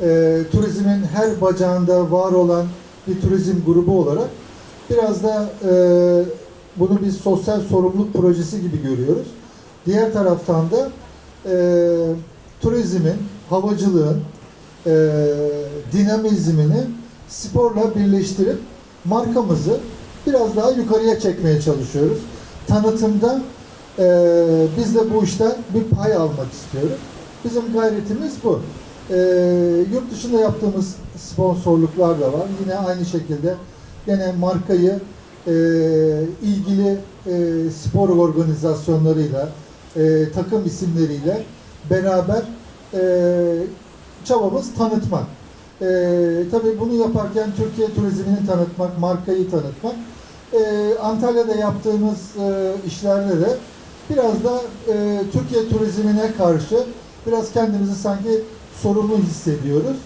e, turizmin her bacağında var olan bir turizm grubu olarak biraz da e, bunu bir sosyal sorumluluk projesi gibi görüyoruz. Diğer taraftan da e, turizmin, havacılığın e, dinamizmini sporla birleştirip markamızı biraz daha yukarıya çekmeye çalışıyoruz. Tanıtımda e, biz de bu işten bir pay almak istiyoruz. Bizim gayretimiz bu. E, yurt dışında yaptığımız sponsorluklar da var. Yine aynı şekilde gene markayı e, ilgili e, spor organizasyonlarıyla, e, takım isimleriyle beraber e, çabamız tanıtmak. E, tabii bunu yaparken Türkiye turizmini tanıtmak, markayı tanıtmak. E, Antalya'da yaptığımız e, işlerde de biraz da e, Türkiye turizmine karşı biraz kendimizi sanki sorumlu hissediyoruz.